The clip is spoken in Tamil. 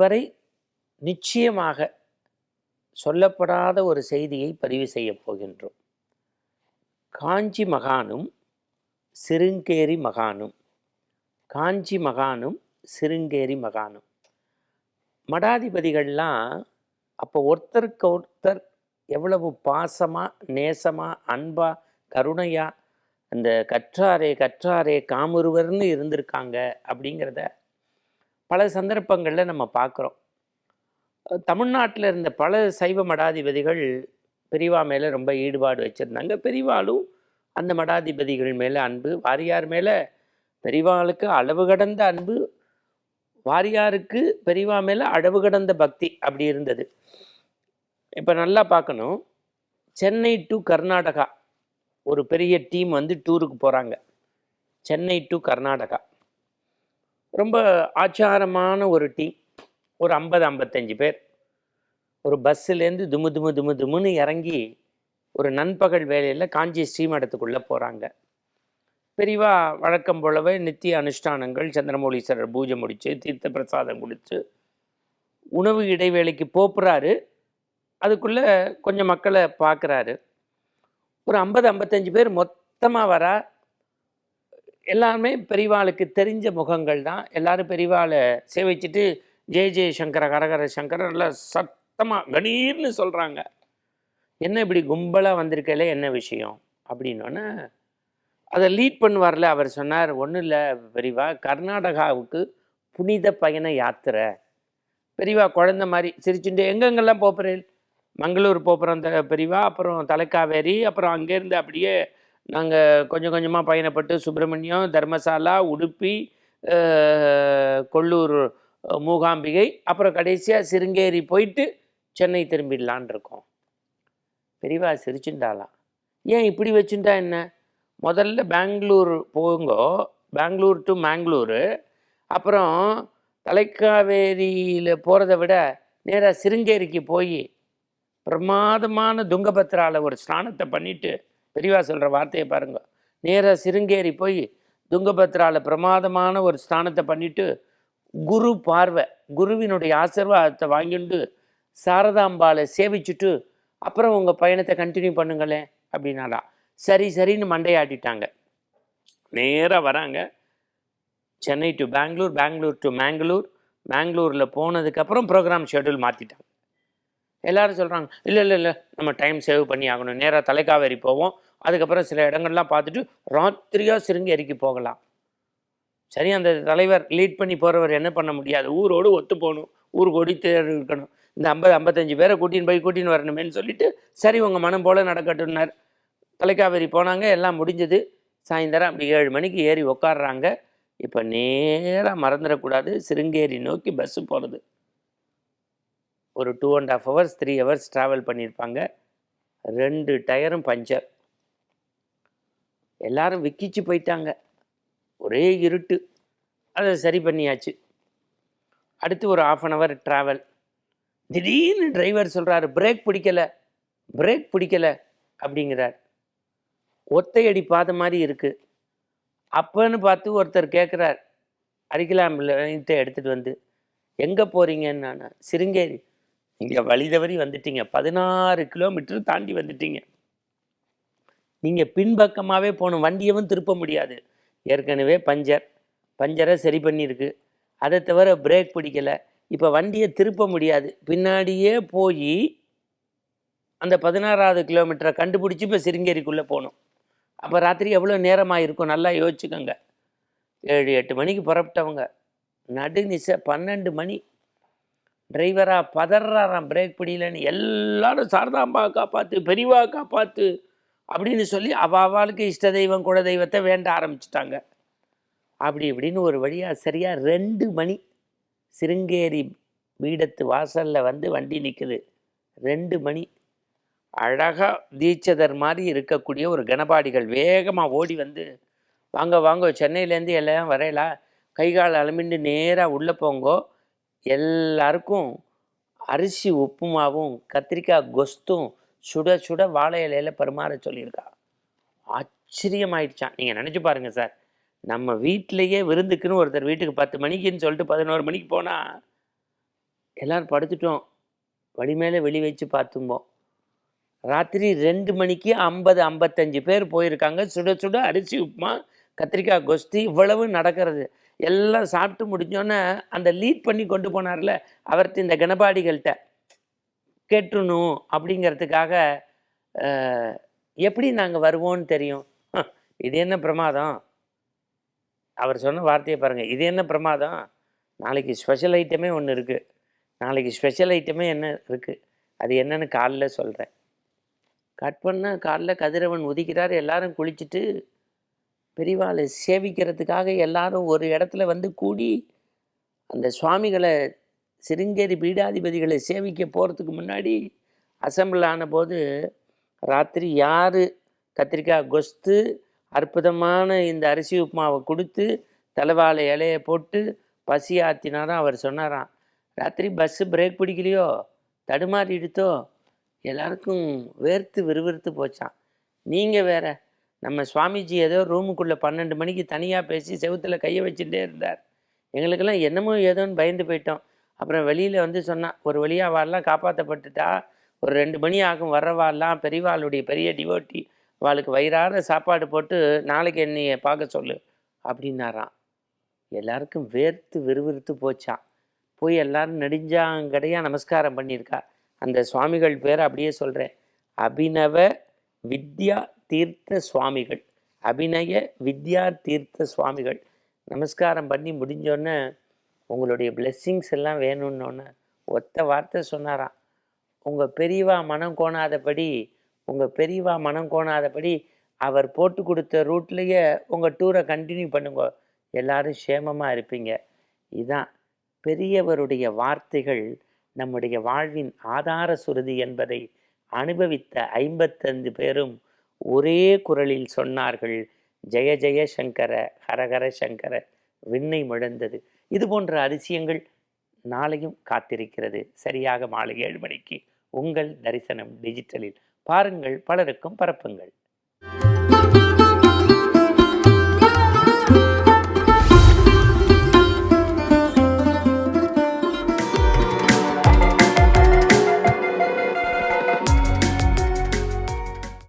இதுவரை நிச்சயமாக சொல்லப்படாத ஒரு செய்தியை பதிவு செய்யப் போகின்றோம். காஞ்சி மகானும் சிருங்கேரி மகானும். காஞ்சி மகானும் சிருங்கேரி மகானும். மடாதிபதிகள்லாம் அப்போ ஒருத்தருக்கு ஒருத்தர் எவ்வளவு பாசமாக நேசமாக அன்பாக கருணையா அந்த கற்றாரே கற்றாரே காமுருவர்னு இருந்திருக்காங்க அப்படிங்கிறத பல சந்தர்ப்பங்களில் நம்ம பார்க்குறோம் தமிழ்நாட்டில் இருந்த பல சைவ மடாதிபதிகள் பெரிவா மேலே ரொம்ப ஈடுபாடு வச்சுருந்தாங்க. பெரிவாலும் அந்த மடாதிபதிகள் மேலே அன்பு வாரியார் மேலே பெரிவாளுக்கு அளவு கடந்த அன்பு வாரியாருக்கு பெரிவா மேலே அளவு கடந்த பக்தி அப்படி இருந்தது. இப்போ நல்லா பார்க்கணும் சென்னை டு கர்நாடகா ஒரு பெரிய டீம் வந்து டூருக்கு போகிறாங்க சென்னை டு கர்நாடகா. ரொம்ப ஆச்சாரமான ஒரு டீம். ஒரு ஐம்பது ஐம்பத்தஞ்சு பேர். ஒரு பஸ்ஸுலேருந்து துமு துமு துமு துமுன்னு இறங்கி ஒரு நண்பகல் வேலையில் காஞ்சி ஸ்ரீமடத்துக்குள்ளே போகிறாங்க பெரியவா வழக்கம் போலவே நித்திய அனுஷ்டானங்கள் சந்திரமௌலீஸ்வரர் பூஜை முடித்து தீர்த்த பிரசாதம் கொடுத்து உணவு இடைவேளைக்கு போப்புறாரு. அதுக்குள்ளே கொஞ்சம் மக்களை பார்க்குறாரு ஒரு ஐம்பது ஐம்பத்தஞ்சு பேர் மொத்தமாக வரா எல்லாருமே பெரிவாளுக்கு தெரிஞ்ச முகங்கள் தான். எல்லாரும் பெரிவாளை சேவிச்சுட்டு ஜெய ஜெய சங்கர கரகர சங்கர சத்தமாக கணீர்னு சொல்கிறாங்க என்ன இப்படி கும்பலாக வந்திருக்கல என்ன விஷயம்? அப்படின்னோன்னே அதை லீட் பண்ணுவார்ல அவர் சொன்னார் ஒன்றும் இல்லை பெரியவா கர்நாடகாவுக்கு புனித பயண யாத்திரை. பெரியவா குழந்த மாதிரி சிரிச்சுட்டு எங்கெங்கெல்லாம் போகிறேன் மங்களூர் போகிறோம் த பெரியவா அப்புறம் தலைக்காவேரி அப்புறம் அங்கேருந்து அப்படியே நாங்கள் கொஞ்சம் கொஞ்சமாக பயணப்பட்டு சுப்பிரமணியம் தர்மசாலா உடுப்பி கொல்லூர் மூகாம்பிகை அப்புறம் கடைசியாக சிருங்கேரி போயிட்டு சென்னை திரும்பிடலான் இருக்கோம். பெரியவா சிரிச்சுட்டாலாம் ஏன் இப்படி வச்சுட்டா என்ன? முதல்ல பெங்களூர் போங்கோ. பெங்களூர் டு மேங்களூரு அப்புறம் தலைக்காவேரியில் போகிறத விட நேராக சிருங்கேரிக்கு போய் பிரமாதமான துங்கபத்ராவில் ஒரு ஸ்நானத்தை பண்ணிவிட்டு பெரியவா சொல்கிற வார்த்தையை பாருங்க. நேராக சிருங்கேரி போய் துங்கபத்ரால பிரமாதமான ஒரு ஸ்தானத்தை பண்ணிட்டு குரு பார்வை குருவினுடைய ஆசீர்வாதத்தை வாங்கிட்டு சாரதாம்பாலை சேவிச்சுட்டு அப்புறம் உங்கள் பயணத்தை கண்டினியூ பண்ணுங்களேன் அப்படின்னாலாம் சரி சரின்னு மண்டையாட்டிட்டாங்க. நேராக வராங்க. சென்னை டு பெங்களூர் பெங்களூர் டு மேங்களூர் மேங்களூரில் போனதுக்கப்புறம் ப்ரோக்ராம் ஷெட்யூல் மாற்றிட்டாங்க எல்லாரும் சொல்கிறாங்க இல்லை இல்லை இல்லை நம்ம டைம் சேவ் பண்ணி ஆகணும். நேராக தலைக்காவேரி போவோம். அதுக்கப்புறம் சில இடங்கள்லாம் பார்த்துட்டு ராத்திரியாக சிருங்கேரிக்கு போகலாம். சரி அந்த தலைவர் லீட் பண்ணி போகிறவர் என்ன பண்ண முடியாது? ஊரோடு ஒத்து போகணும். ஊர் கொடி தேர் இருக்கணும். இந்த ஐம்பது ஐம்பத்தஞ்சு பேரை கூட்டின்னு போய் கூட்டின்னு வரணுமேன்னு சொல்லிட்டு சரி உங்கள் மனம் போல் நடக்கட்டும்னார். தலைக்காவேரி போனாங்க எல்லாம் முடிஞ்சது. சாயந்தரம் அப்படி ஏழு மணிக்கு ஏறி உக்காடுறாங்க இப்போ நேராக மறந்துடக்கூடாது. சிருங்கேரி நோக்கி பஸ்ஸு போகிறது ஒரு two and half hours three hours travel பண்ணியிருப்பாங்க ரெண்டு டயரும் பஞ்சர். எல்லாரும் விக்கிச்சு போயிட்டாங்க. ஒரே இருட்டு. அதை சரி பண்ணியாச்சு. அடுத்து ஒரு ஆஃப் அன் ஹவர் ட்ராவல் திடீர்னு டிரைவர் சொல்கிறாரு பிரேக் பிடிக்கல பிரேக் பிடிக்கல அப்படிங்கிறார். ஒத்தையடி பாத மாதிரி இருக்குது அப்போன்னு பார்த்து ஒருத்தர் கேட்குறார் அரிக்கலாம் எடுத்துகிட்டு வந்து எங்கே போகிறீங்கன்னு நான் சிருங்கேரி இங்கே வழி தவறி வந்துட்டீங்க. பதினாறு கிலோமீட்டர் தாண்டி வந்துட்டீங்க. நீங்கள் பின்பக்கமாகவே போகணும். வண்டியவும் திருப்ப முடியாது. ஏற்கனவே பஞ்சர். பஞ்சரை சரி பண்ணியிருக்கு. அதை தவிர பிரேக் பிடிக்கல. இப்போ வண்டியை திருப்ப முடியாது. பின்னாடியே போய் அந்த பதினாறாவது கிலோமீட்டரை கண்டுபிடிச்சி இப்போ சிருங்கேரிக்குள்ளே போகணும். அப்போ ராத்திரி எவ்வளோ நேரமாக இருக்கும்? நல்லா யோசிச்சுக்கோங்க. ஏழு எட்டு மணிக்கு புறப்பட்டவங்க. நடுநிச பன்னெண்டு மணி டிரைவராக பதறாராம் பிரேக் பிடிலன்னு எல்லாரும் சாரதாம்பா காப்பாற்று பெரியவா காப்பாற்று அப்படின்னு சொல்லி அவாவாளுக்கு இஷ்ட தெய்வம் குல தெய்வத்தை வேண்ட ஆரம்பிச்சிட்டாங்க. அப்படி இப்படின்னு ஒரு வழியாக சரியாக ரெண்டு மணி சிருங்கேரி பீடத்து வாசலில் வந்து வண்டி நிற்குது ரெண்டு மணி அழகாக தீட்சதர் மாதிரி இருக்கக்கூடிய ஒரு கணபாடிகள் வேகமாக ஓடி வந்து வாங்க வாங்க சென்னையிலேருந்து எல்லாம் வரையலா? கை கால் அலமிண்டு நேராக உள்ளே போங்கோ. எல்லாருக்கும் அரிசி உப்புமாவும் கத்திரிக்காய் கொஸ்தும் சுட சுட வாழை இலையில பரிமாற சொல்லியிருக்கா. ஆச்சரியமாயிடுச்சான் நீங்கள் நினச்சி பாருங்கள் சார். நம்ம வீட்டிலையே விருந்துக்குன்னு ஒருத்தர் வீட்டுக்கு பத்து மணிக்குன்னு சொல்லிட்டு பதினோரு மணிக்கு போனால் எல்லோரும் படுத்துட்டோம். வழி மேலே வெளி வச்சு பார்த்தும்போம் ராத்திரி ரெண்டு மணிக்கு ஐம்பது ஐம்பத்தஞ்சு பேர் போயிருக்காங்க. சுட சுட அரிசி உப்புமா கத்திரிக்காய் கொஸ்தி இவ்வளவு நடக்கிறது. எல்லாம் சாப்பிட்டு முடிஞ்சோன்னே அந்த லீட் பண்ணி கொண்டு போனார்ல அவர்கிட்ட இந்த கணபாடிகள்கிட்ட கேட்டுணும் அப்படிங்கிறதுக்காக எப்படி நாங்கள் வருவோம்னு தெரியும்? இது என்ன பிரமாதம்? அவர் சொன்ன வார்த்தையை பாருங்கள் இது என்ன பிரமாதம்? நாளைக்கு ஸ்பெஷல் ஐட்டமே ஒன்று இருக்குது நாளைக்கு ஸ்பெஷல் ஐட்டமே என்ன இருக்குது அது என்னன்னு காலில் சொல்கிறேன் கட் பண்ணால் காலில் கதிரவன் உதிக்கிறார் எல்லாரும் குளிச்சுட்டு பெரியவாளை சேவிக்கிறதுக்காக எல்லாரும் ஒரு இடத்துல வந்து கூடி அந்த சுவாமிகளை சிருங்கேரி பீடாதிபதிகளை சேவிக்க போகிறதுக்கு முன்னாடி அசம்பிள் ஆனபோது ராத்திரி யார் கத்திரிக்காய் கொஸ்து அற்புதமான இந்த அரிசி உப்புமாவை கொடுத்து தலைவாழை இலையை போட்டு பசி ஆத்தினாரோ அவர் சொன்னாராம். ராத்திரி பஸ்ஸு பிரேக் பிடிக்கலையோ? தடுமாறி எடுத்தோ எல்லாருக்கும் வேர்த்து விறுவிறுத்து போச்சான் நீங்கள் வேற நம்ம சுவாமிஜி ஏதோ ரூமுக்குள்ளே பன்னெண்டு மணிக்கு தனியாக பேசி செவுத்துல கையை வச்சுட்டே இருந்தார். எங்களுக்கெல்லாம் என்னமோ ஏதோன்னு பயந்து போயிட்டோம். அப்புறம் வெளியில் வந்து சொன்னான் ஒரு வழியாக வாழலாம் காப்பாற்றப்பட்டுட்டா ஒரு ரெண்டு மணி ஆகும் வர்றவாள்லாம் பெரியவாளுடைய பெரிய டிவோட்டி அவளுக்கு வயிறார சாப்பாடு போட்டு நாளைக்கு என்னைய பார்க்க சொல்லு அப்படின்னாராம். எல்லாருக்கும் வேர்த்து விறுவிறுத்து போச்சான் போய் எல்லாரும் நெடுஞ்சாங்கடையாக நமஸ்காரம் பண்ணியிருக்கா. அந்த சுவாமிகள் பேரை அப்படியே சொல்கிறேன் அபினவ வித்யா தீர்த்த சுவாமிகள் அபிநய வித்யா தீர்த்த சுவாமிகள். நமஸ்காரம் பண்ணி முடிஞ்சோடனே உங்களுடைய பிளெஸ்ஸிங்ஸ் எல்லாம் வேணும்னோடனே ஒத்த வார்த்தை சொன்னாராம். உங்கள் பெரியவா மனம் கோணாதபடி உங்கள் பெரியவா மனம் கோணாதபடி அவர் போட்டு கொடுத்த ரூட்லேயே உங்கள் டூரை கண்டினியூ பண்ணுங்க. எல்லாரும் சேமமாக இருப்பீங்க. இதுதான் பெரியவருடைய வார்த்தைகள் நம்முடைய வாழ்வின் ஆதார சுருதி என்பதை அனுபவித்த ஐம்பத்தஞ்சு பேரும் ஒரே குரலில் சொன்னார்கள் ஜெய ஜெய சங்கர ஹரஹர சங்கர விண்ணை முழந்தது. இது போன்ற அதிசயங்கள் நாளையும் காத்திருக்கிறது. சரியாக மாலை ஏழு மணிக்கு உங்கள் தரிசனம் டிஜிட்டலில். பாருங்கள் பலருக்கும் பரப்புங்கள்.